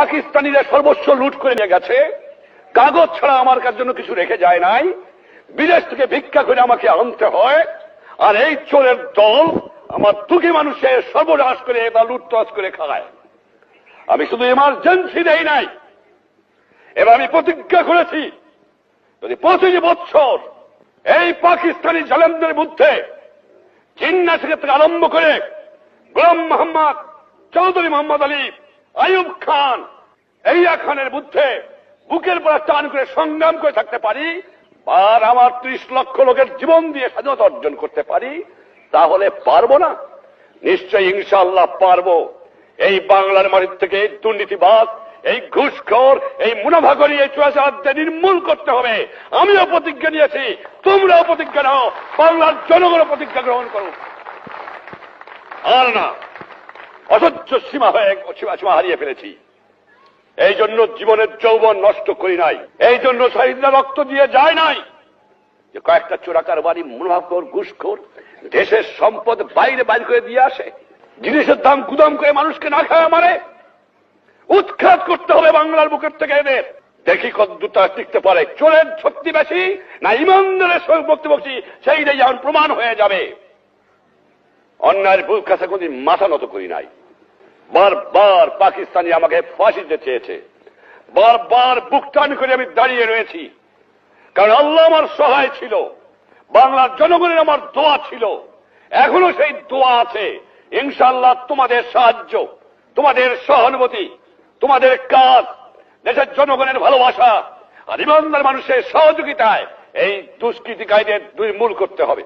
পাকিস্তানিরা সর্বস্ব লুট করে নিয়ে গেছে। কাগজ ছাড়া আমার কাছে জন্য কিছু রেখে যায় নাই। বিদেশ থেকে ভিক্ষা করে আমাকে আনতে হয়। আর এই চোরের দল আমার দুঃখী মানুষের সর্বনাশ করে বা লুটতরাজ করে খায়। আমি শুধু এমার্জেন্সি দেই নাই। এবার আমি প্রতিজ্ঞা করেছি, যদি পঁচিশ বছর এই পাকিস্তানি জালেমদের মধ্যে থেকে থেকে আরম্ভ করে গোলাম মোহাম্মদ চৌধুরী মোহাম্মদ আলী আইয়ুব খান এইয়া খানের বুদ্ধে বুকের পর টান করে সংগ্রাম করে থাকতে পারি, আর আমার ত্রিশ লক্ষ লোকের জীবন দিয়ে স্বাধীনতা অর্জন করতে পারি, তাহলে পারব না? নিশ্চয়ই ইনশাআল্লাহ পারব। এই বাংলার মাটির থেকে এই দুর্নীতিবাদ এই ঘুষখোর, এই মুনাফা করি, এই চুয়াচারদের নির্মূল করতে হবে। আমিও প্রতিজ্ঞা নিয়েছি, তোমরাও প্রতিজ্ঞা নাও, বাংলার জনগণ প্রতিজ্ঞা গ্রহণ করো আর না। অসহ্য সীমা হয়ে সীমা হারিয়ে ফেলেছি। এই জন্য জীবনের যৌবন নষ্ট করি নাই। এই জন্য শহীদরা রক্ত দিয়ে যায় নাই। যে কয়েকটা চোরাকার বাড়ি মুনাফাখোর ঘুষখোর, দেশের সম্পদ বাইরে বাইর করে দিয়ে আসে, জিনিসের দাম গুদাম করে মানুষকে না খাওয়া মারে উৎখাত করতে হবে বাংলার বুকের থেকে এদের। দেখি কত দুটা টিকতে পারে। চোরের শক্তি বেশি না ইমানদারের সঙ্গে বক্তি বক্তি সেইটাই যেমন প্রমাণ হয়ে যাবে। অন্যায়ের বুক কাছে কোনদিন মাথা নত করি নাই। বারবার পাকিস্তানি আমাকে ফাঁসি দিতে চেয়েছে। বারবার বুক টান করে আমি দাঁড়িয়ে রয়েছি। কারণ আল্লাহ আমার সহায় ছিল। বাংলার জনগণের আমার দোয়া ছিল। এখনও সেই দোয়া আছে। ইনশাল্লাহ তোমাদের সাহায্য, তোমাদের সহানুভূতি, তোমাদের কাজ, দেশের জনগণের ভালোবাসা আর ইমানদার মানুষের সহযোগিতায় এই দুষ্কৃতিকারীদের দুই মূল করতে হবে।